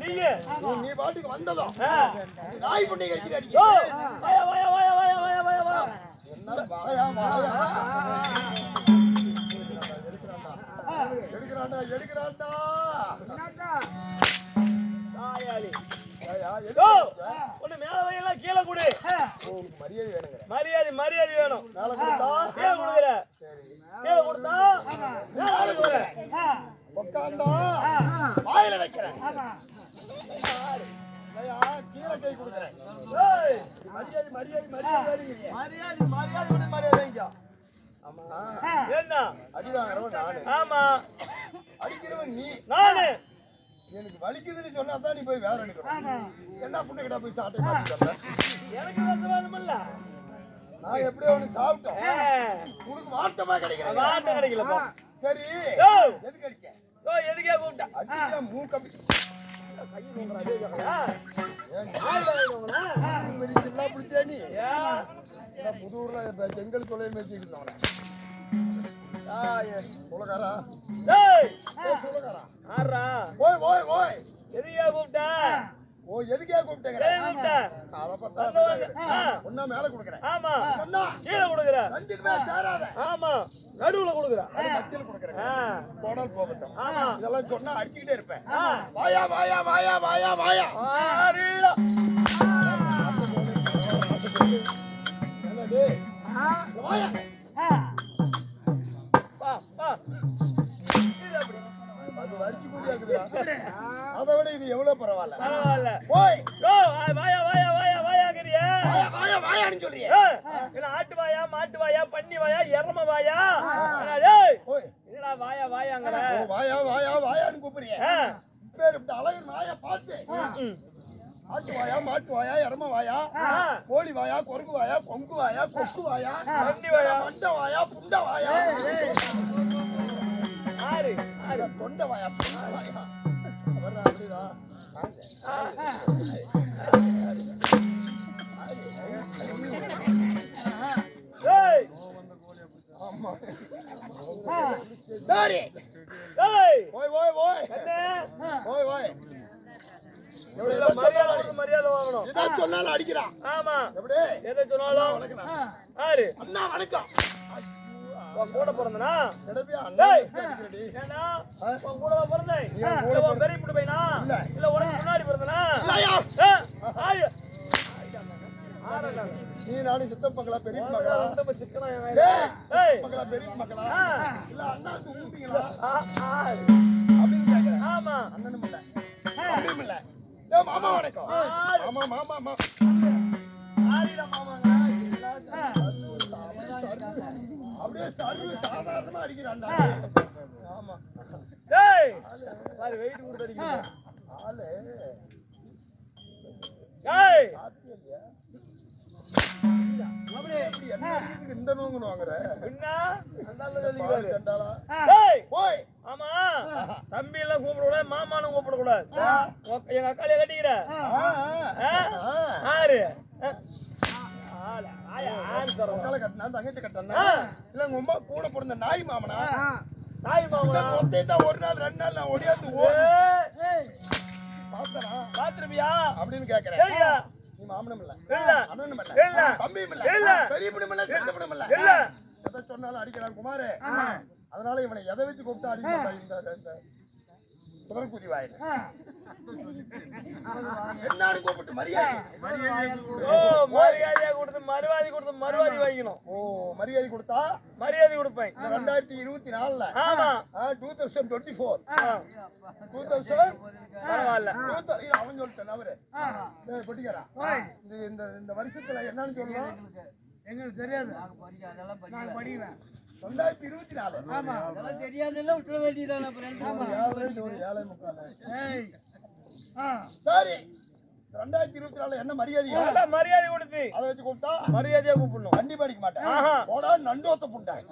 நீ- நீ பாட்டுக்கு வந்ததும். நாய் பண்ணி எடுக்கிறான்டா. ஒண்ணு மேல வையெல்லாம் கீழே கொடு. மரியாதை. மரியாதை மரியாதை வேணும். மேல கொடுத்தா. கீழே கொடுத்தா? உக்காந்தா, வாயில வைக்கிறேன். கீழே கை கொடுக்கிறேன். ஏய், மரியாதை, மரியாதை, மரியாதை. மரியாதை. மரியாதை கொடு மரியாதை இங்க. ஆமா. என்ன அடி வாங்குறவன் நானு. ஆமா. அடிக்கிறவன் நீ. நானு. எனக்கு வலிக்குதுன்னு சொன்னா தான் நீ போய் வேற எடுக்கணும் என்ன புண்ணு கிட்ட போய் சாட்டை எனக்கு விஷம் வேணுமில்ல நான் எப்படியோ உனக்கு சாப்பிட்டோம். உனக்கு வாட்டமா கிடைக்கிறேன் வார்த்தை கிடைக்கலப்பா. சரி. எதுக்கு அடிச்ச? ஓ, எதுக்கே கூப்பிட்டா? அடிக்கிற மூக்கம்பி கை நோங்குற அதே ஜகல. ஏன்? நீ வெடிச்செல்லாம் பிடிச்சே நீ? ஏன்? புதூர்ல செங்கல் கொலையை வச்சுக்கிட்டு இருந்தவன குலகாரா ஏய், குலகாரா ஆடுறா. ஓய் ஓய் ஓய். எதுக்கே கூப்பிட்டா? ஓ எதுக்கே கூப்பிட்டேங்கிற எதுக்கு கூப்பிட்டா? அதை பார்த்தா ஒன்னா மேல கொடுக்குறேன் ஆமா சொன்னா கீழே கொடுக்குற ரெண்டுக்கு மேல சேராத ஆமா நடுவுல கொடுக்குற அது மத்தியில் கொடுக்குறேன் ஆ, போனால் போகட்டும் இதெல்லாம் சொன்னா அடிச்சுக்கிட்டே இருப்பேன். வாயா வாயா வாயா வாயா வாயா. என்னது? வாயா. அது வரிச்சு கூதியா இருக்குதுடா. அதை விட இது எவ்வளவு பரவாயில்ல. பரவாயில்ல. ஓய் ஓ, வாயா வாயா வாயா வாயாங்கிறியா வாயா வாயா வாயான்னு சொல்றியே. ஆட்டு வாயா மாட்டு வாயா பன்னி வாயா எரம வாயா. ஓய் என்னடா வாயா வாயாங்கிற? வாயா வாயா வாயான்னு கூப்பிடுறியே. ஆ, பேர் இப்படி அழகு நாயா பார்த்து. ஆட்டு வாயா மாட்டு வாயா எரம வாயா கோழி வாயா கொறுக்கு வாயா கொங்கு வாயா கொக்கு வாயா பன்னி வாயா. மண்டை வாயா புண்டை வாயா. தொண்டை வாயா என்ன? மரியாதை வாங்கணும் சொன்னாலும் அடிக்கிறான். ஆமா. எப்படி? எதை சொன்னாலும்? அண்ணா வணக்கம். உன் கூட பிறந்தனா? உன் கூட தான் பிறந்தேன் இல்ல உன் பெரிய இப்படி பையனா? இல்ல. உனக்கு முன்னாடி பிறந்தனா. நீ நானும் சித்தப்பங்களா பெரிய உன் மகளா? கூட ரொம்ப சிக்கனா மகளா பெரிய மகளா? ஆ. இல்ல அண்ணா ஆறு. அப்படின்னு கேக்குறேன். ஆமா. அண்ணனும் இல்ல. தம்பியும் இல்ல. மாமா வணக்கம். ஆறு. மாமா மாமா மாமா சர்வ சாதாரணமா அடிக்கிறான்டா. ஆமா. டேய்! பாரு வெயிட் கொடுத்து அடிக்கிறேன் ஆளு. டேய்! இந்த நோங்குன்னு வாங்குற? என்ன ஓய் ஆமா. தம்பி எல்லாம் கூப்பிடக்கூடாது மாமானும் கூப்பிடக்கூடாது. உங்க- எங்க அக்காலைய கட்டிக்கிற. ஆறு. கட்டினா தங்கச்சி கட்டினா. இல்ல உங்க அம்மா கூட பிறந்த நாய் மாமனா இல்ல மாமனா ஒரு நாள் ரெண்டு நாள் நான் ஒடியாந்து பார்த்தனா பாத்திருப்பியா அப்படின்னு கேக்குறேன் நீ மாமனும் இல்ல இல்ல அண்ணனும் இல்ல இல்ல. தம்பியும் இல்ல இல்ல. பெரியப்பனும் இல்ல இல்ல இல்ல எதை சொன்னாலும் அடிக்கிறான் குமாரு அதனால இவனை எதை வச்சு கூப்பிட்டா அடிக்க மாட்டான் இந்த இந்த கூப்பிட்டு மரியாதை? மரியாதையா கொடுத்து மறுவாதி கொடுத்து மறுவாதி வைக்கணும் ஓ மரியாதை கொடுத்தா? மரியாதை கொடுப்பேன். இந்த ரெண்டாயிரத்தி இருபத்தி நாலுல ஆமா two thousand twenty four two thousand பரவாயில்ல. அவன் சொல்லிட்டேன் அவரு. பொட்டிக்காரா இந்த இந்த இந்த வருஷத்துல என்னன்னு சொல்லணும் எங்களுக்கு தெரியாது. நான் படிக்கிறேன் ரெண்டாயிரத்தி இருபத்தி நாலு அதெல்லாம் தெரியாதுல்ல விட்டுற வேண்டியதானே ஏழை முக்கால். சரி. ரெண்டாயிரத்தி இருபத்தி நாலுல என்ன மரியாதையா? நல்லா மரியாதை கொடுத்து? அதை வச்சு கூப்பிட்டா? மரியாதையா கூப்பிடணும். கண்டிப்பா அடிக்க மாட்டேன். போடா நண்டோத்த புண்டாய்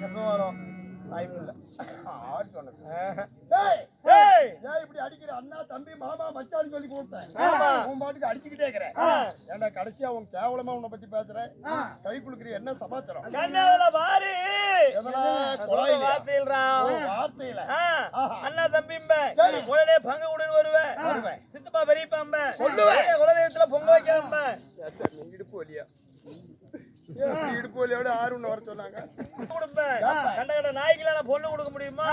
கஷ்டம் வரும் வாய்ப்பு இல்லை ஆடு சொன்னது. ஆஹா. டேய், ஏய் ஏன் இப்படி அடிக்கிற அண்ணா தம்பி மாமா மச்சான்னு சொல்லி கூப்பிட்டேன். உன் பாட்டுக்கு அடிச்சுக்கிட்டே இருக்கிறேன். ஏன்டா கடைசியா உன் கேவலமா உன்னை பத்தி பேசுறேன்? கை குலுக்குற என்ன சமாச்சாரம்? வார்த்தையில. அண்ணா சரி. உடனே பங்கு உடன் வருவேன். சித்தப்பா சொல்லுவேன். குலதெய்வத்துல பொங்க நீ இடுப்பு இப்படி இடுப்பு வலியோட ஆறு ஒண்ணு வர சொன்னாங்க. கொடுப்பேன். கண்ட கண்ட நாய்க்கெல்லாம் நான் பொண்ணு கொடுக்க முடியுமா?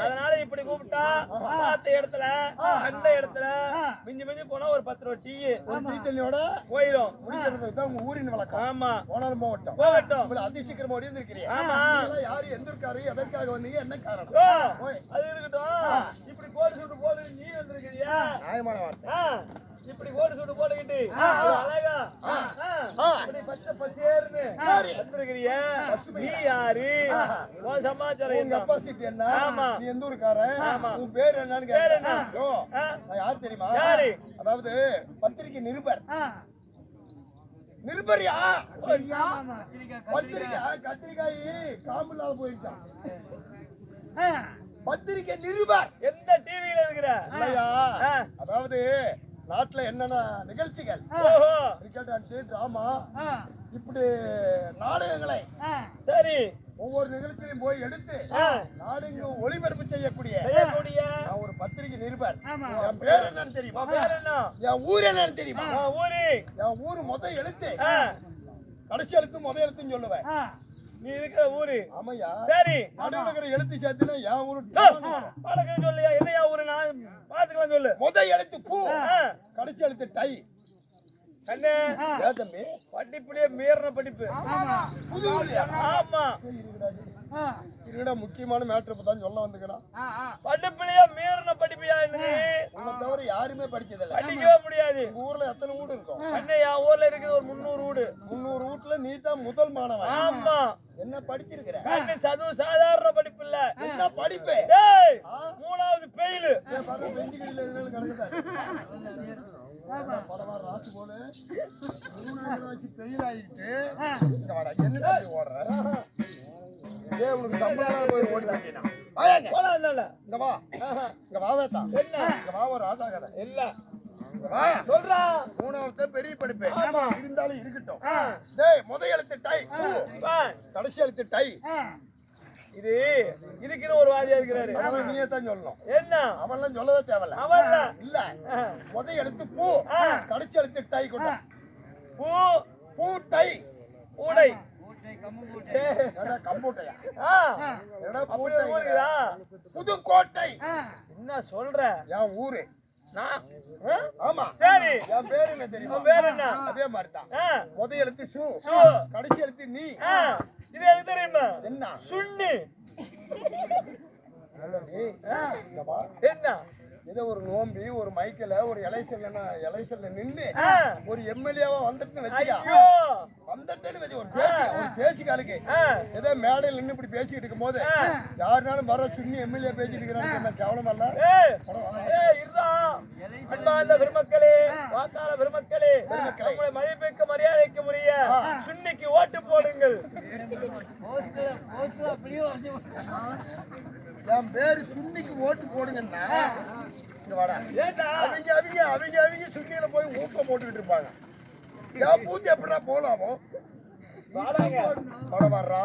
அதனால இப்படி கூப்பிட்டா பார்த்த இடத்துல அந்த இடத்துல மிஞ்சி மிஞ்சி போனா ஒரு பத்து ரூபா டீ ஒரு டீ தண்ணியோட போயிடும் முடிக்கிறது தான் உங்க ஊரின் வழக்கம். ஆமா. போனாலும் போகட்டும். போகட்டும். அதி சீக்கிரமா ஓடி இருக்கிறீங்க ஆமா. யாரு எந்த இருக்காரு எதற்காக வந்தீங்க? என்ன காரணம். அது இருக்கட்டும். இப்படி கோடு சுட்டு போடு நீ வந்திருக்கிறியா? நியாயமான வார்த்தை. இப்படி கோடு சுட்டு போட்டுக்கிட்டு. ஒரு அழகா. இப்படி பச்சை பச்சேர்னு வந்திருக்கிறிய. நீ யாரு? உன் சமாச்சாரம் என்ன அப்பா சீட் என்ன? ஆமா. நீ எந்த ஊருக்காரன்? ஆமா. உன் பேர் என்னன்னு கேட்டேன். யார் தெரியுமா? யாரு? அதாவது பத்திரிக்கை நிருபர். நிருபரியா? பத்திரிக்கை கத்திரிக்காய் காம்பு இல்லாத போயிடுச்சான் பத்திரிக்கை நிருபர். எந்த டிவியில இருக்கிற. அதாவது நாட்டுல என்னென்ன நிகழ்ச்சிகள்? கிரிக்கெட் டான்ஸ் டிராமா இப்படி நாடகங்களை சரி ஒவ்வொரு நிகழ்ச்சியிலும் போய் எடுத்து ஆ, நாடெங்கும் ஒளிபரப்பு செய்யக்கூடிய நான் ஒரு பத்திரிகை நிருபர். என் பேர் என்னன்னு தெரியுமா? உன் பேர் என்ன? என் ஊர் என்னன்னு தெரியுமா? என் ஊர் முத எழுத்து. கடைசி எழுத்து முத எழுத்துன்னு சொல்லுவேன். நீ இருக்கிற ஊரு. ஆமையா? சரி. நடுவில் இருக்கிற எழுத்து சேர்த்துனா என் ஊரு வணக்கம் சொல்லியா என்னையா ஊரு? நான் பாத்துக்கலாம் சொல்லு. முத எழுத்து பூ. கடைசி எழுத்து டை. தம்பி? படிப்புலயே மீறின படிப்பு. புது? ஆமா. இருடா முக்கியமான மேட்ரு தான் சொல்ல வந்துக்கிறான் படிப்புலயே மீறின படிப்பியா எனக்கு உன்னை தவிர யாருமே படிச்சதில்ல. படிக்கவே முடியாது. ஊர்ல எத்தனை வீடு இருக்கும்? கண்ணு என் ஊர்ல இருக்குது ஒரு முந்நூறு வீடு முந்நூறு வீட்டுல நீ தான் முதல் மாணவன். ஆமா. என்ன படிச்சிருக்கிற? கண்ணு சதுவு சாதாரண படிப்பு இல்ல என்ன படிப்பு? மூணாவது பெயிலு. என்ன? போடா. சொல்றா. மூணாவது பெரிய படிப்பு. இருந்தாலும் இருக்கட்டும். டேய் முத எழுத்து டை. கடைசி எழுத்து டை. இது இருக்கிற ஒரு வாதியா இருக்கிறாரு. அதெல்லாம் நீயே தான் சொல்லணும். என்ன? அவன்லாம் சொல்லவே தேவையில்ல. அவன்ல இல்ல. முத எழுத்து பூ. கடைசி எழுத்து டை கொண்டு. பூ. பூ டை. ஊருக்குதா? புதுக்கோட்டை. என்ன சொல்ற? என் ஊரு? ஆமா. சரி. என் பேரு என்ன தெரியுமா? உன் பேர் என்ன? அதே மாதிரி தான் முத எழுத்து சு. கடைசி எழுத்து நீ. இது எனக்கு தெரியுமா? என்ன? சுண்ணு. ஏதோ ஒரு நோம்பி ஒரு மைக்கில் ஒரு எலெக்ஷன்ல நின்னு ஆ, ஒரு எம்எல்ஏவா வந்துட்டுன்னு வச்சுக்கா. ஒரு பேச்சு ஒரு பேச்சுக்காலுக்கு ஆ, ஏதோ மேடையில் நின்று இப்படி பேசிக்கிட்டு இருக்கும்போது யாருனாலும் வர சுண்ணி எம்எல்ஏ பேசிட்டு இருக்கிறாங்க கேவலம். அன்பார்ந்த பெருமக்களே வாக்காள பெருமக்களே. உங்களை மதிப்பிற்கு மரியாதைக்கு உரிய சுன்னிக்கு ஓட்டு போடுங்கள். என் பேரு சுன்னிக்கு ஓட்டு போடுங்கன்னா அவங்க அவங்க அவங்க அவங்க சுன்னியில போய் ஊக்கம் போட்டுக்கிட்டு இருப்பாங்க. என் பூஜை எப்படா போலாமோ? வாடாங்க. பட வர்றா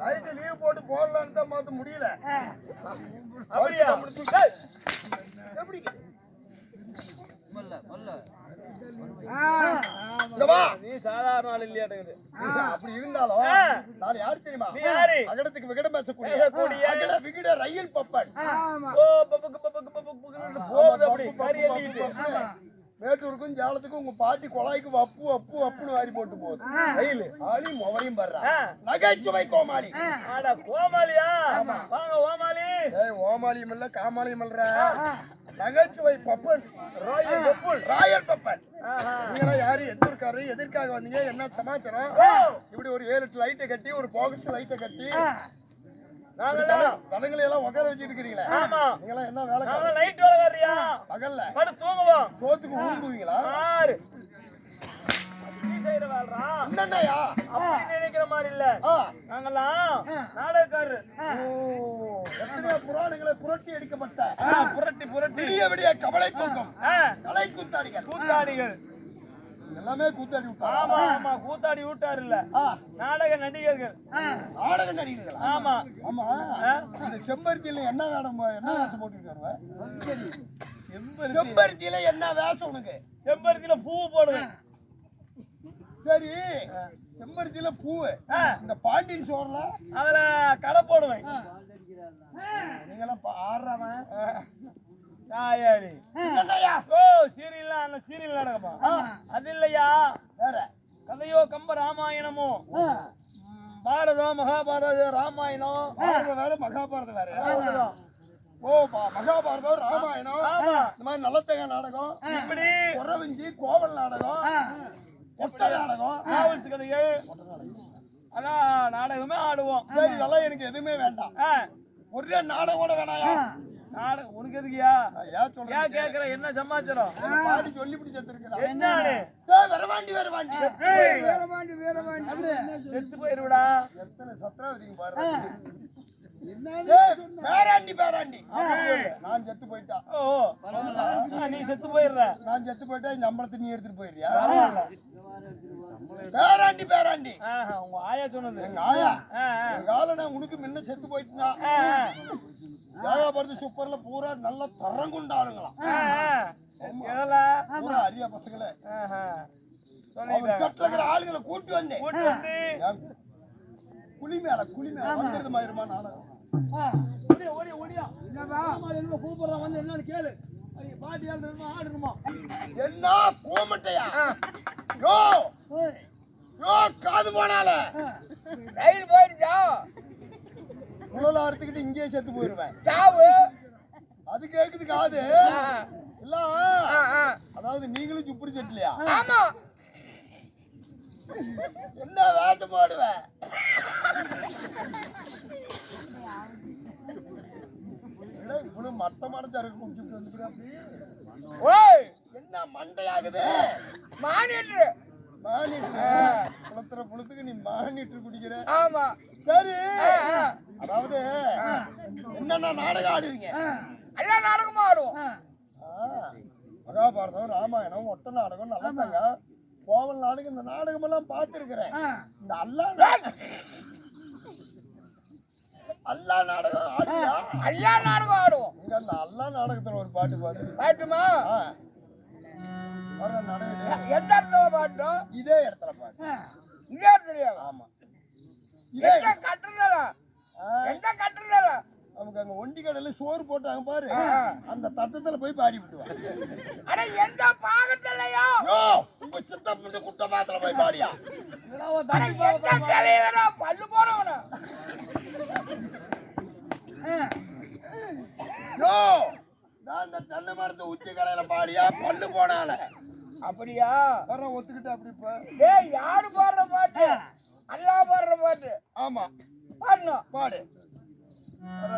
நைட்டு லீவ் போட்டு போடலான்னு தான் பார்த்து முடியல. எப்படி? அப்படி இருந்தாலும். நான் யார் தெரியுமா? நீ யாரு? அகடத்துக்கு விகடம் பேசக்கூடிய விகிட ரயில் பப்பன். மேட்டூருக்கும் ஜாலத்துக்கும் உங்க பாட்டி குழாய்க்கு வப்பு வப்பு வப்புன்னு வாரி போட்டு போகுது. ரயில். ஆளி முவரையும் படுறா. நகைச்சுவை கோமாளி. கோமாளியா? வாங்க ஓமாளி. ஏய் ஓமாளியும் இல்ல காமாளியும் இல்ல நகைச்சுவை பப்பன். ராயல் பப்புல் ராயல் பப்பன். ஆஹா. நீங்களாம் யாரு? எதிர்க்காரு எதிர்க்காக வந்தீங்க? என்ன சமாச்சாரம்? இப்படி ஒரு ஏழு எட்டு லைட்டை கட்டி ஒரு போகஸ் லைட்டை கட்டி நாங்கெல்லாம் தடங்களை எல்லாம் உட்கார வச்சுட்டு இருக்கிறீங்களே. ஆமா. நீங்களாம் என்ன வேலை பகல்ல. படு தூங்குவோம். சோத்துக்கு ஊம்புவீங்களா ஆறு. நினைக்கிற மாதிரி இல்ல. நாங்கெல்லாம் நாடகக்காரர். ஓ, எத்தனையோ புராணங்களை புரட்டி அடிக்கப்பட்ட ஆ, புரட்டி புரட்டி. விடிய விடிய கவலை தூக்கம் ஆ, கலை கூத்தாடிகள். கூத்தாடிகள். எல்லாமே கூத்தாடி விட்டாரா? ஆமா ஆமா கூத்தாடி விட்டாரு இல்ல. நாடக நடிகர்கள். நாடக நடிகர்களா. ஆமா. ஆமா? இந்த செம்பருத்தியில என்ன வேடம் என்ன வேஷம் போட்டுருக்காரு? செம்பருத்தியில. என்ன வேஷம் உனக்கு? செம்பருத்தியில பூ போடுவேன் சரி. செம்பருத்தியில ஆ, இந்த பாண்டியன் சோறுல? அதுல கடை போடுவேன். நீங்களாம் பா- ஆடுறவன்? ஓ சீரியல் அந்த சீரியல் நாடகமா அது இல்லையா? வேற. கதையோ கம்ப ராமாயணமோ? பாரதம் மகாபாரதம் ராமாயணம். பாரதம் வேற மகாபாரதம் வேற. ஓ பா- மகாபாரதம் ராமாயணம். இந்த மாதிரி நல்லத்தங்க நாடகம் இப்படி. குறவஞ்சி கோவல் நாடகம் ஒட்ட நாடகம் நாவல்ஸ் கதைகள் அதான் நாடகமே. ஆடுவோம். சரி இதெல்லாம் எனக்கு எதுவுமே வேண்டாம். ஒரே நாடகம் கூட வேணாயா? நாடகம் உனக்கு எதுக்குயா நான் ஏன் கேக்குற என்ன சமாச்சாரம்? பாடி சொல்லி பிடி என்ன? வரவாண்டி வரவாண்டி வீரபாண்டி செத்து போயிருவிடா. எத்தனை சத்திராவதிங்க பாரு பேராண்டி பேராண்டி. நான் செத்து போயிட்டா. ஓ ஆ, நீ செத்து போயிடுற. நான் செத்து போயிட்டா இந்த அம்பளத்தை நீ எடுத்துட்டு போயிடுறியா. பேராண்டி பேராண்டி. ஆஹா, உங்க ஆயா சொன்னது. எங்க ஆயா? எங்க ஆளு நான் உனக்கு முன்ன செத்து போயிட்டுனா. ஜாயாபரதி சூப்பர்ல பூரா நல்ல? பூரா அரிய பசங்களே. ஆளுங்களை கூட்டி வந்தேன் கூட்டி வந்து. ஏன்? குழி மேல குழி மேல வந்துருது மாதிரிமா நாடகம் என்ன கோமட்டையா? யோ! யோ காது போனால. ரயில் போயிடுச்சா? குழல அறுத்துக்கிட்டு இங்கேயே செத்து போயிருவேன். சாவு. அது கேக்குது காது. இல்ல. அதாவது நீங்களும் சுப்பரி செட்லையா ஆமா. என்ன வேஷம் போடுவேன் என்னடா இவ்வளவு மட்டமான சரக்கு குடிச்சிட்டு? ஓய்! என்ன மண்டையாகுது? மானிட்டு மானிட்டு புளுத்துற புளுத்துக்கு நீ மானிட்டு குடிக்கிற. ஆமா. சரி. அதாவது என்னென்ன நாடகம் ஆடுவீங்க. எல்லா நாடகமும் ஆடுவோம். மகாபாரதம் ராமாயணம் ஒட்ட நாடகம் நல்லதாங்க கோவல் நாடகம் இந்த நாடகம் எல்லாம் பார்த்திருக்கிறேன் இந்த அல்லா அல்லா நாடகம் எல்லா நாடகம் ஆடுவோம். இங்க அந்த அல்லா நாடகத்துல ஒரு பாட்டு பாடு. பாட்டுமா? ஆ. வர்ற நாடகம் இது. எந்த இடத்துல பாட்டோம் இதே இடத்துல பாட்டு இங்க தெரியாது ஆமா. இதே கட்டுறதால எந்த கட்டுறதால நமக்கு அங்க ஒண்டி கடையில சோறு போட்டாங்க பாரு. அந்த தட்டத்துல போய் பாடி விட்டுவாங்க அட எந்த பாகத்திலையோ? யோ உங்க சித்தப்பட்டு குட்ட பாத்திர போய் பாடியா? பல்லு போறவனா யோ நான் மரத்து உச்சி கடையில பாடியா? பல்லு போனால அப்படியா? வர ஒத்துக்கிட்டு அப்படி இப்ப. டேய் யாரு பாடுற பாட்டு? அல்லா பாடுற பாட்டு. ஆமா. பாடணும். பாடு. வர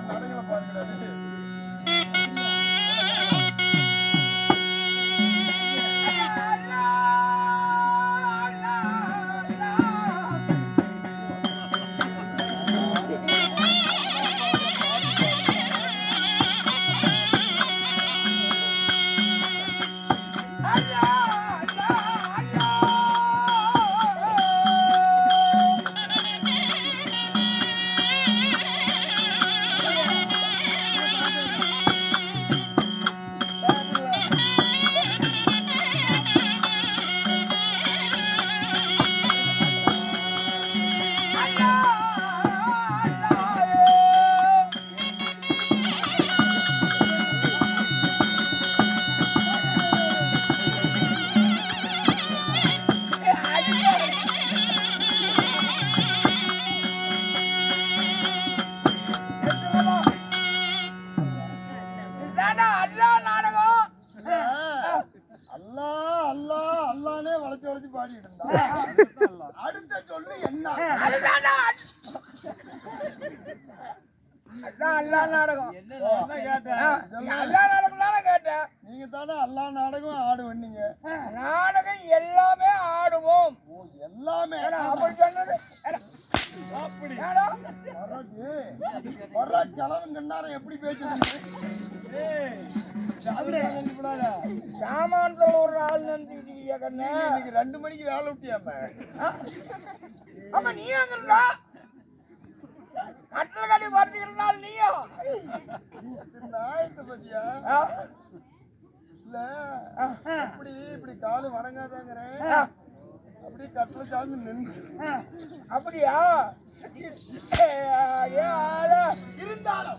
கேட்டேன் ஆ, எல்லா நாடகம் தானே கேட்டேன் நீங்க தானே எல்லா நாடகம் ஆடுவீங்க நாடகம் எல்லாமே ஆடுவோம் எல்லாமே ஏடா, அப்படி சொன்னது அப்படி எப்படி பேசுறீங்க ஏய், சாமான்ல ஒரு ஆள் நினைச்சுக்கிட்டீங்க கண்ணு? இன்னைக்கு ரெண்டு மணிக்கு வேலை விட்டியாம? ஆமா நீ இருந்தா? கட்டில் கட்டி படுத்துக்கிறதுனால நீயா நாயத்தை பத்தியா? இல்ல இப்படி இப்படி காலு வணங்காதாங்கிறேன். அப்படி கட்டில சார்ந்து நின்று. அப்படியா. இருந்தாலும்.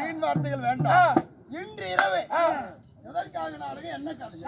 வீண் வார்த்தைகள் வேண்டாம். இன்று இரவு. எதற்காக நாடகம் என்ன கதை